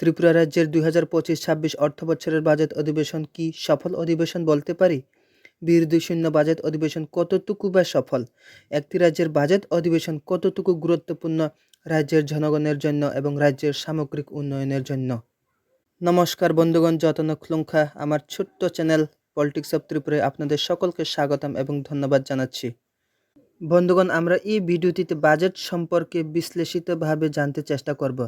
ত্রিপুরা রাজ্যের দুই হাজার পঁচিশ ছাব্বিশ অর্থবছরের বাজেট অধিবেশন কি সফল অধিবেশন বলতে পারি? বিরোধী শূন্য বাজেট অধিবেশন কতটুকু বা সফল? একটি রাজ্যের বাজেট অধিবেশন কতটুকু গুরুত্বপূর্ণ? রাজ্যের জনগণের জন্য এবং রাজ্যের সামগ্রিক উন্নয়নের জন্য। নমস্কার বন্ধুগণ, যতন খুলুঙ্খা আমার ছোট্ট চ্যানেল পলিটিক্স অফ ত্রিপুরায় আপনাদের সকলকে স্বাগতম এবং ধন্যবাদ জানাচ্ছি। বন্ধুগণ, আমরা এই ভিডিওটিতে বাজেট সম্পর্কে বিশ্লেষিতভাবে জানতে চেষ্টা করব।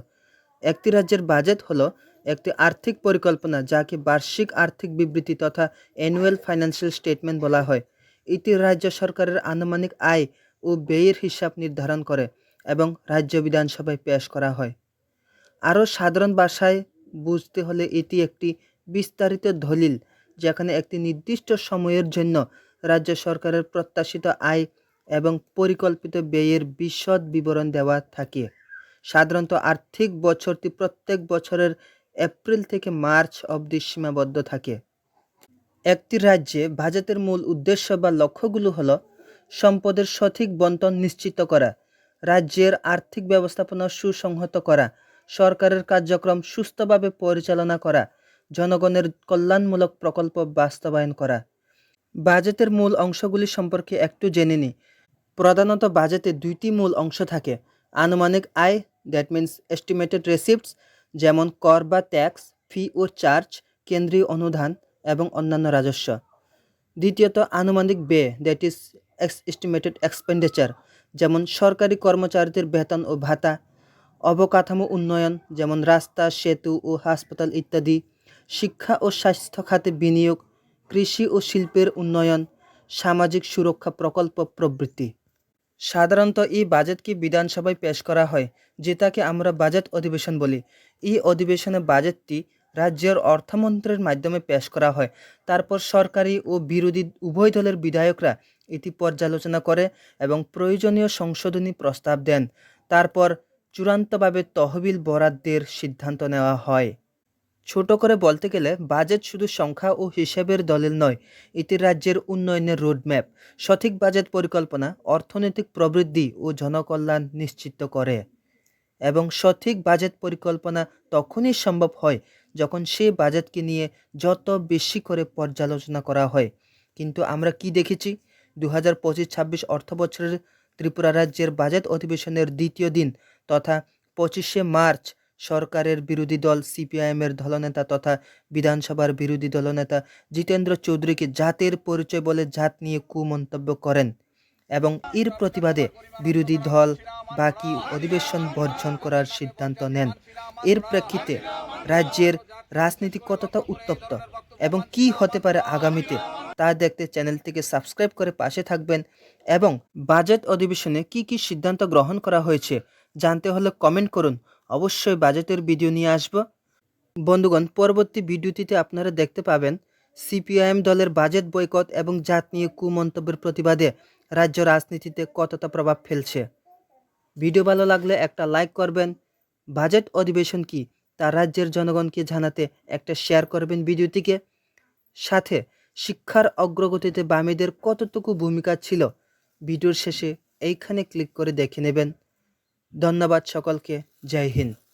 একটি রাজ্যের বাজেট হলো একটি আর্থিক পরিকল্পনা, যাকে বার্ষিক আর্থিক বিবৃতি তথা অ্যানুয়াল ফাইন্যান্সিয়াল স্টেটমেন্ট বলা হয়। এটি রাজ্য সরকারের আনুমানিক আয় ও ব্যয়ের হিসাব নির্ধারণ করে এবং রাজ্য বিধানসভায় পেশ করা হয়। আরও সাধারণ ভাষায় বুঝতে হলে এটি একটি বিস্তারিত দলিল, যেখানে একটি নির্দিষ্ট সময়ের জন্য রাজ্য সরকারের প্রত্যাশিত আয় এবং পরিকল্পিত ব্যয়ের বিশদ বিবরণ দেওয়া থাকে। সাধারণত আর্থিক বছরটি প্রত্যেক বছরের এপ্রিল থেকে মার্চ অবধি সীমাবদ্ধ থাকে। একটি রাজ্যে বাজেটের মূল উদ্দেশ্য বা লক্ষ্যগুলো হল সম্পদের সঠিক বন্টন নিশ্চিত করা, রাজ্যের আর্থিক ব্যবস্থাপনা সুসংহত করা, সরকারের কার্যক্রম সুস্থভাবে পরিচালনা করা, জনগণের কল্যাণমূলক প্রকল্প বাস্তবায়ন করা। বাজেটের মূল অংশগুলি সম্পর্কে একটু জেনে নিই প্রধানত বাজেটে দুইটি মূল অংশ থাকে, আনুমানিক আয় দ্যাট মিন্স এস্টিমেটেড রেসিপ্টস যেমন কর বা ট্যাক্স ফি ও চার্জ কেন্দ্রীয় অনুদান এবং অন্যান্য রাজস্ব। দ্বিতীয়ত, আনুমানিক ব্যয় that is ex estimated expenditure যেমন সরকারি কর্মচারীদের বেতন ও ভাতা, অবকাঠামো উন্নয়ন, যেমন রাস্তা, সেতু ও হাসপাতাল ইত্যাদি, শিক্ষা ও স্বাস্থ্য খাতে বিনিয়োগ, কৃষি ও শিল্পের উন্নয়ন, সামাজিক সুরক্ষা প্রকল্প প্রভৃতি সাধারণত এই বাজেটকে বিধানসভায় পেশ করা হয়, যেটাকে আমরা বাজেট অধিবেশন বলি। এই অধিবেশনে বাজেটটি রাজ্যের অর্থমন্ত্রের মাধ্যমে পেশ করা হয়। তারপর সরকারি ও বিরোধী উভয় দলের বিধায়করা এটি পর্যালোচনা করে এবং প্রয়োজনীয় সংশোধনী প্রস্তাব দেন। তারপর চূড়ান্তভাবে তহবিল বরাদ্দের সিদ্ধান্ত নেওয়া হয়। ছোট করে বলতে গেলে বাজেট শুধু সংখ্যা ও হিসেবের দলিল নয়, এটি রাজ্যের উন্নয়নের রোডম্যাপ সঠিক বাজেট পরিকল্পনা, অর্থনৈতিক প্রবৃদ্ধি ও জনকল্যাণ নিশ্চিত করে। এবং সঠিক বাজেট পরিকল্পনা তখনই সম্ভব হয় যখন সেই বাজেটকে নিয়ে যত বেশি করে পর্যালোচনা করা হয়। কিন্তু আমরা কি দেখেছি? দু হাজার পঁচিশ ছাব্বিশ অর্থ বছরের ত্রিপুরা রাজ্যের বাজেট অধিবেশনের দ্বিতীয় দিন তথা পঁচিশে মার্চ সরকারের বিরোধী দল সিপিআইএমের দলনেতা তথা বিধানসভার বিরোধী দলনেতা জিতেন্দ্র চৌধুরীকে জাতের পরিচয় বলে জাত নিয়ে কুমন্তব্য করেন এবং এর প্রতিবাদে বিরোধী দল বাকি অধিবেশন বর্জন করার সিদ্ধান্ত নেন। এর প্রেক্ষিতে রাজ্যের রাজনীতি কতটা উত্তপ্ত এবং কি হতে পারে আগামীতে তা দেখতে চ্যানেলটিকে সাবস্ক্রাইব করে পাশে থাকবেন এবং বাজেট অধিবেশনে কি কি সিদ্ধান্ত গ্রহণ করা হয়েছে জানতে হলে কমেন্ট করুন। অবশ্যই বাজেটের ভিডিও নিয়ে আসব। বন্ধুগণ, পরবর্তী ভিডিওটিতে আপনারা দেখতে পাবেন সিপিআইএম দলের বাজেট বয়কট এবং জাত নিয়ে কুমন্তব্যের প্রতিবাদে রাজ্য রাজনীতিতে কতটা প্রভাব ফেলছে। ভিডিও ভালো লাগলে একটা লাইক করবেন। বাজেট অধিবেশন কি তা রাজ্যের জনগণকে জানাতে একটা শেয়ার করবেন ভিডিওটিকে সাথে শিক্ষার অগ্রগতিতে বামেদের কতটুকু ভূমিকা ছিল ভিডিওর শেষে এইখানে ক্লিক করে দেখে নেবেন। ধন্যবাদ সকলকে। জয় হিন্দ।